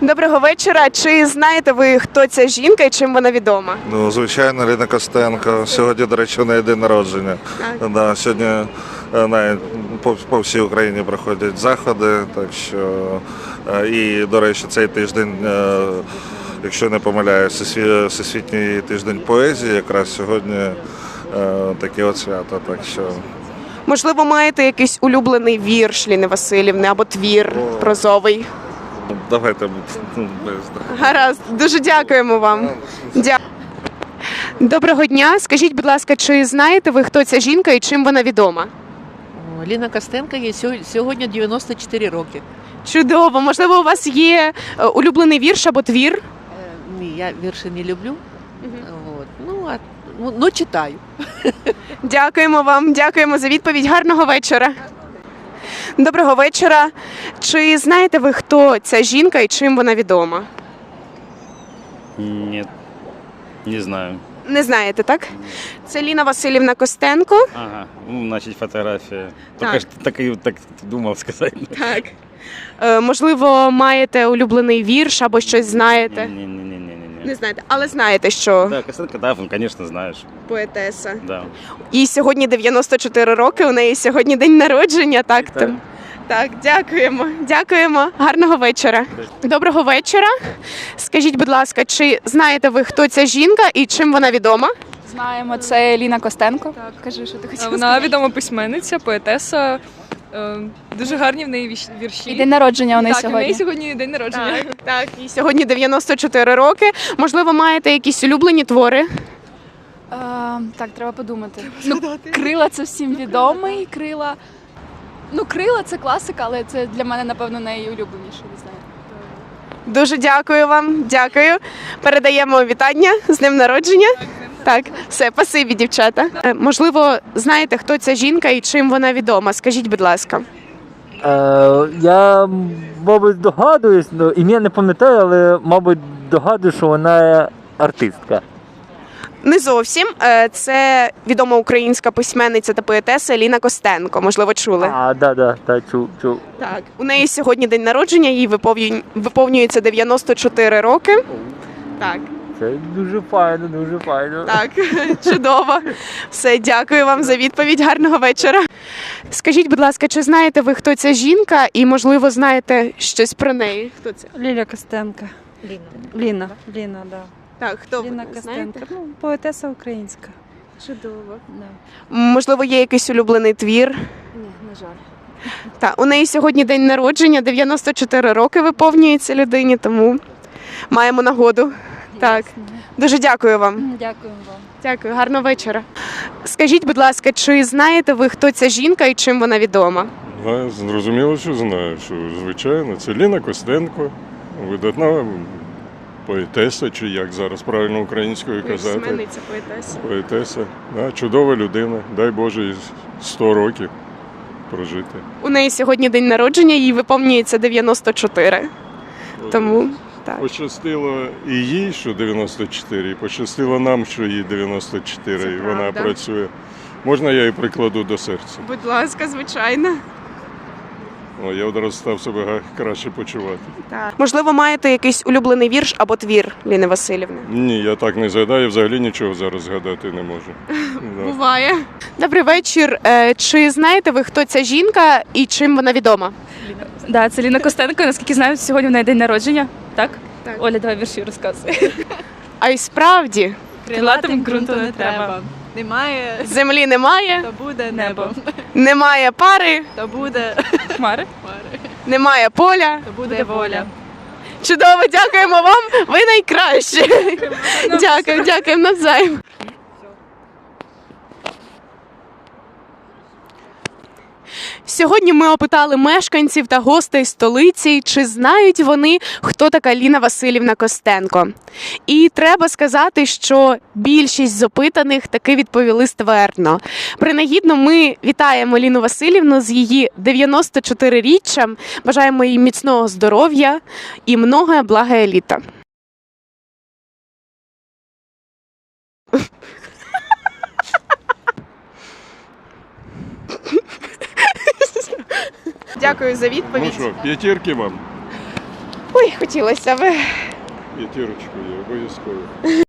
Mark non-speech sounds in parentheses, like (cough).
Доброго вечора. Чи знаєте ви, хто ця жінка і чим вона відома? Ну, звичайно, Ліна Костенко. Сьогодні, до речі, неї день народження. Да, сьогодні е, навіть по, по всій Україні проходять заходи. Так що, е, і, до речі, цей тиждень, е, якщо не помиляюся, всесві- всесвітній тиждень поезії, якраз сьогодні е, таке от свято. Так що Можливо, маєте якийсь улюблений вірш Ліни Васильівни або твір О. прозовий? Ну, давайте ну, без. Гаразд, дуже дякуємо вам. Дя... Доброго дня. Скажіть, будь ласка, чи знаєте ви, хто ця жінка і чим вона відома? О, Ліна Костенко їй сьо- сьогодні 94 роки. Чудово, можливо, у вас є е, улюблений вірш або твір? Е, Ні, я вірші не люблю. От. Ну, а, ну, ну, читаю. Дякуємо вам, дякуємо за відповідь. Гарного вечора. Доброго вечора. Чи знаєте ви, хто ця жінка і чим вона відома? Нет, не знаю. Не знаєте, так? Це Ліна Васильівна Костенко. Ага, ну, значит, фотография. Так. Только что так так думал сказать. Так. Е, можливо, маєте улюблений вірш або щось знаєте? Не-не-не-не-не. Не знаєте, але знаєте, що Да, Костенко, да, ну, конечно, знаешь. поетеса. Да. Їй сьогодні 94 роки, у неї сьогодні день народження, так? Вітаю. Там. Так, дякуємо. Дякуємо. Гарного вечора. Доброго вечора. Скажіть, будь ласка, чи знаєте ви, хто ця жінка і чим вона відома? Знаємо, це Ліна Костенко. Так, кажи, що ти хотіла Вона сказати. відома письменниця, поетеса. Е, Дуже гарні в неї вірші. І день народження у неї так, і сьогодні. неї сьогодні день народження. Так, (laughs) так, їй сьогодні 94 роки. Можливо, маєте якісь улюблені твори? Е, так, треба подумати. Ну, крила це всім відомий. Крила. Ну, крила це класика, але це для мене, напевно, найулюбленіше, не знаю. Дуже дякую вам. Дякую. Передаємо вітання з днем народження. Так, все, пасибі, дівчата. Е, Можливо, знаєте, хто ця жінка і чим вона відома? Скажіть, будь ласка. Е, я, мабуть, догадуюсь, ну, ім'я не пам'ятаю, але, мабуть, догадую, що вона артистка. Не зовсім. Е, Це відома українська письменниця та поетеса Ліна Костенко. Можливо, чули. А, да, да, да, чув, чув. Так, у неї сьогодні день народження, їй виповню- виповнюється 94 роки. Так, Це дуже файно, дуже файно. так, (laughs) чудово. Все, дякую вам за відповідь. Гарного вечора. Скажіть, будь ласка, чи знаєте ви, хто ця жінка, і можливо знаєте щось про неї? Хто це? Ліля Костенко. Ліна. Ліна, Ліна, да. Так, хто ви Ліна знаєте? Костенко. Ну, поетеса українська. Чудово. Да. Можливо, є якийсь улюблений твір. Ні, на жаль. Так, у неї сьогодні день народження, 94 роки виповнюється людині, тому маємо нагоду. Так, дуже дякую вам. Дякуємо вам. Дякую, гарного вечора. Скажіть, будь ласка, чи знаєте ви, хто ця жінка і чим вона відома? Знаю, зрозуміло, що знаю, що звичайно, це Ліна Костенко, видатна поетеса, чи як зараз правильно українською казати. Письменниця, поетеса. Поетеса. Да, чудова людина. Дай Боже, їй 100 років прожити. У неї сьогодні день народження, їй виповнюється 94. Тому так. Пощастило і їй, що 94, і пощастило нам, що їй 94, Це і вона правда. працює. Можна я її прикладу до серця? Будь ласка, звичайно. О, я одразу став себе краще почувати. Так. Можливо, маєте якийсь улюблений вірш або твір Ліни Васильівни? Ні, я так не згадаю, взагалі нічого зараз згадати не можу. (laughs) Да. Буває. Добрий вечір. Е, Чи знаєте ви, хто ця жінка і чим вона відома? Да, це Ліна Костенко. Наскільки знаю, сьогодні в неї день народження. Так? Так. Оля, давай вірші розказуй. А й справді Крилатим ґрунту не треба. Немає, землі немає, то буде Небо. немає пари, то буде, Хмари. немає поля. то буде воля. Чудово, дякуємо вам. Ви найкращі. Дякую, дякуємо навзаєм. Сьогодні ми опитали мешканців та гостей столиці, чи знають вони, хто така Ліна Васильівна Костенко. І треба сказати, що більшість з опитаних таки відповіли ствердно. Принагідно, ми вітаємо Ліну Васильівну з її 94-річчям. Бажаємо їй міцного здоров'я і много блага літа. дякую за відповідь. Ну що, п'ятірки вам. Ой, хотілося б. П'ятірочку є, обов'язково.